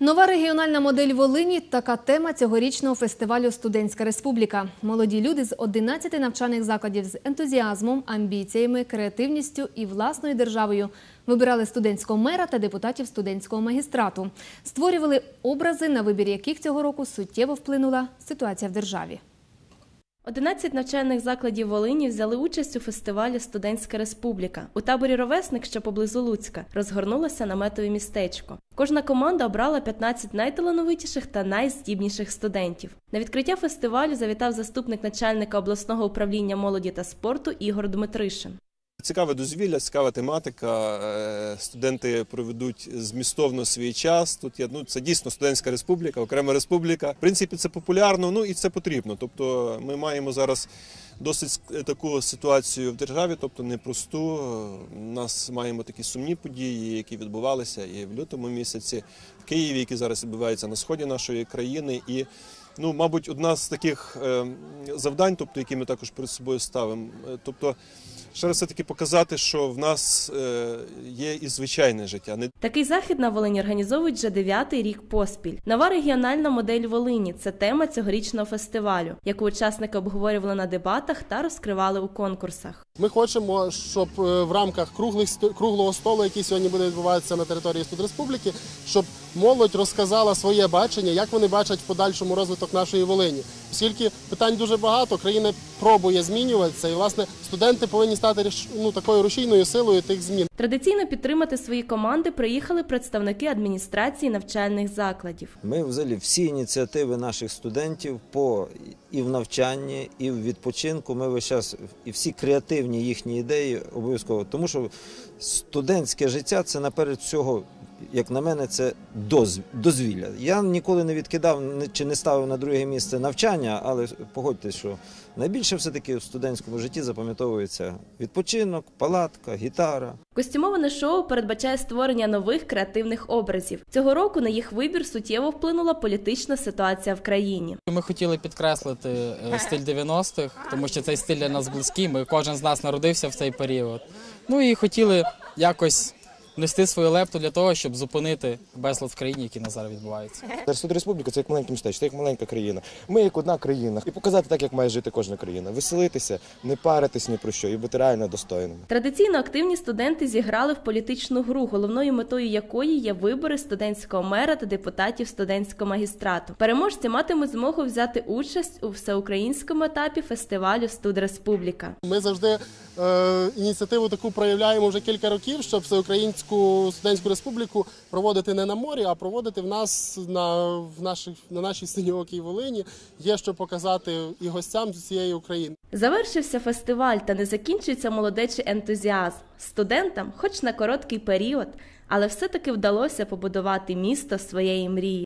Нова регіональна модель Волині така тема цьогорічного фестивалю Студентська республіка. Молоді люди з 11 навчальних закладів з ентузіазмом, амбіціями, креативністю і власною державою вибирали студентського мера та депутатів студентського магістрату. Створювали образи, на вибір яких цього року суттєво вплинула ситуація в державі. 11 навчальних закладів Волині взяли участь у фестивалі Студентська республіка. У таборі Ровесник, що поблизу Луцька, розгорнулося наметове містечко. Кожна команда обрала 15 найталановитіших та найздібніших студентів. На відкриття фестивалю завітав заступник начальника обласного управління молоді та спорту Ігор Дмитришин. Цікаве дозвілля, цікава тематика. Е, Студенти проведуть змістовно свій час. Тут є ну це дійсно студентська республіка, окрема республіка. В принципі, це популярно, ну і це потрібно. Тобто, ми маємо зараз досить таку ситуацію в державі, тобто непросту. У нас маємо такі сумні події, які відбувалися і в лютому місяці в Києві, які зараз відбуваються на сході нашої країни. І ну, мабуть, одна з таких е, завдань, тобто, які ми також перед собою ставимо, е, тобто. Ще раз все-таки показати, що в нас е, є і звичайне життя. Такий захід на Волині організовують вже дев'ятий рік поспіль. Нова регіональна модель Волині це тема цьогорічного фестивалю, яку учасники обговорювали на дебатах та розкривали у конкурсах. Ми хочемо, щоб в рамках круглих круглого столу, який сьогодні буде відбуватися на території Студреспубліки, щоб молодь розказала своє бачення, як вони бачать в подальшому розвиток нашої Волині. Оскільки питань дуже багато, країна пробує змінюватися, і власне студенти повинні стати ну, такою рушійною силою тих змін. Традиційно підтримати свої команди приїхали представники адміністрації навчальних закладів. Ми взагалі всі ініціативи наших студентів по і в навчанні, і в відпочинку. Ми весь час і всі креативні їхні ідеї обов'язково. Тому що студентське життя це наперед всього, як на мене, це доз, дозвілля. Я ніколи не відкидав не- чи не ставив на друге місце навчання, але погодьтесь, що найбільше все-таки в студентському житті запам'ятовується відпочинок, палатка, гітара. Костюмоване шоу передбачає створення нових креативних образів. Цього року на їх вибір суттєво вплинула політична ситуація в країні. Ми хотіли підкреслити е, стиль 90-х, тому що цей стиль для нас близький. Ми кожен з нас народився в цей період. Ну і хотіли якось внести свою лепту для того, щоб зупинити безлад в країні, який на зараз відбувається. Зараз республіка це як маленьке містечко, це як маленька країна. Ми як одна країна. І показати так, як має жити кожна країна. Веселитися, не паритись ні про що і бути реально достойним. Традиційно активні студенти зіграли в політичну гру, головною метою якої є вибори студентського мера та депутатів студентського магістрату. Переможці матимуть змогу взяти участь у всеукраїнському етапі фестивалю Студреспубліка. Ми завжди е, ініціативу таку проявляємо вже кілька років, щоб всеукраїнську студентську республіку проводити не на морі, а проводити в нас на, в наших, на нашій синьоокій Волині. Є що показати і гостям з усієї України. Завершився фестиваль та не закінчується молодечий ентузіазм. Студентам, хоч на короткий період, але все-таки вдалося побудувати місто своєї мрії.